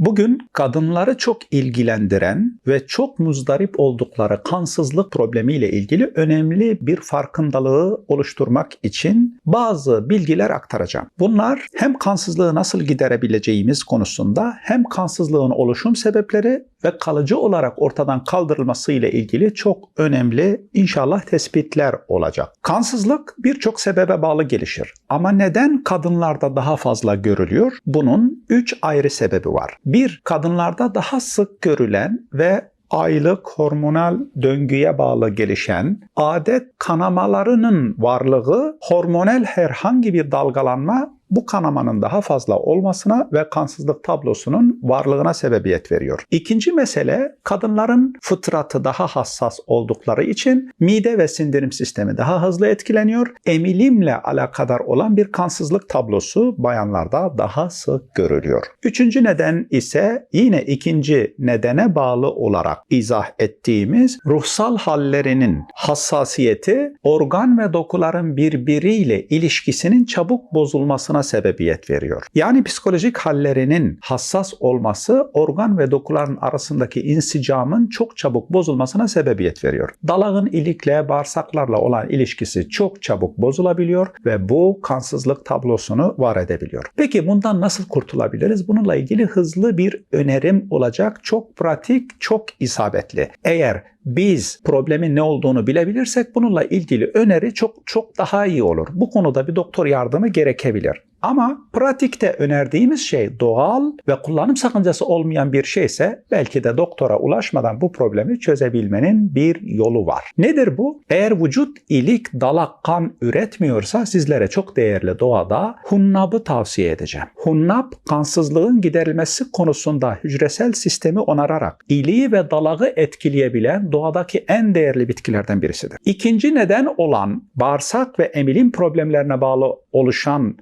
Bugün kadınları çok ilgilendiren ve çok muzdarip oldukları kansızlık problemiyle ilgili önemli bir farkındalığı oluşturmak için bazı bilgiler aktaracağım. Bunlar hem kansızlığı nasıl giderebileceğimiz konusunda hem kansızlığın oluşum sebepleri ve kalıcı olarak ortadan kaldırılması ile ilgili çok önemli inşallah tespitler olacak. Kansızlık birçok sebebe bağlı gelişir. Ama neden kadınlarda daha fazla görülüyor? Bunun 3 ayrı sebebi var. Bir, kadınlarda daha sık görülen ve aylık hormonal döngüye bağlı gelişen adet kanamalarının varlığı hormonal herhangi bir dalgalanma bu kanamanın daha fazla olmasına ve kansızlık tablosunun varlığına sebebiyet veriyor. İkinci mesele kadınların fıtratı daha hassas oldukları için mide ve sindirim sistemi daha hızlı etkileniyor. Emilimle alakadar olan bir kansızlık tablosu bayanlarda daha sık görülüyor. Üçüncü neden ise yine ikinci nedene bağlı olarak izah ettiğimiz ruhsal hallerinin hassasiyeti organ ve dokuların birbiriyle ilişkisinin çabuk bozulmasına sebebiyet veriyor. Yani psikolojik hallerinin hassas olması organ ve dokuların arasındaki insicamın çok çabuk bozulmasına sebebiyet veriyor. Dalağın ilikle, bağırsaklarla olan ilişkisi çok çabuk bozulabiliyor ve bu kansızlık tablosunu var edebiliyor. Peki bundan nasıl kurtulabiliriz? Bununla ilgili hızlı bir önerim olacak. Çok pratik, çok isabetli. Eğer biz problemin ne olduğunu bilebilirsek bununla ilgili öneri çok çok daha iyi olur. Bu konuda bir doktor yardımı gerekebilir. Ama pratikte önerdiğimiz şey doğal ve kullanım sakıncası olmayan bir şeyse belki de doktora ulaşmadan bu problemi çözebilmenin bir yolu var. Nedir bu? Eğer vücut ilik, dalak, kan üretmiyorsa sizlere çok değerli doğada hunnabı tavsiye edeceğim. Hunnab kansızlığın giderilmesi konusunda hücresel sistemi onararak iliği ve dalağı etkileyebilen doğadaki en değerli bitkilerden birisidir. İkinci neden olan bağırsak ve emilim problemlerine bağlı oluşan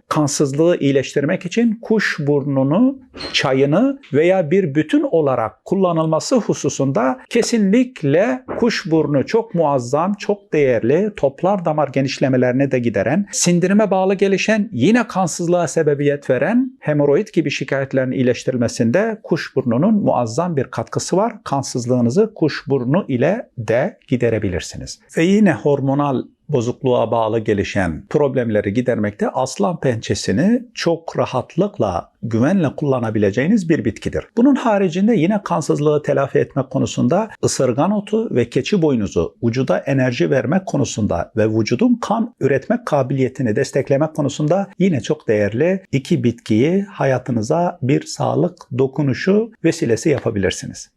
kansızlığı iyileştirmek için kuş burnunu, çayını veya bir bütün olarak kullanılması hususunda kesinlikle kuş burnu çok muazzam, çok değerli, toplar damar genişlemelerine de gideren, sindirime bağlı gelişen, yine kansızlığa sebebiyet veren hemoroid gibi şikayetlerin iyileştirilmesinde kuş burnunun muazzam bir katkısı var. Kansızlığınızı kuş burnu ile de giderebilirsiniz. Ve yine hormonal bozukluğa bağlı gelişen problemleri gidermekte aslan pençesini çok rahatlıkla, güvenle kullanabileceğiniz bir bitkidir. Bunun haricinde yine kansızlığı telafi etmek konusunda ısırgan otu ve keçi boynuzu vücuda enerji vermek konusunda ve vücudun kan üretmek kabiliyetini desteklemek konusunda yine çok değerli iki bitkiyi hayatınıza bir sağlık dokunuşu vesilesi yapabilirsiniz.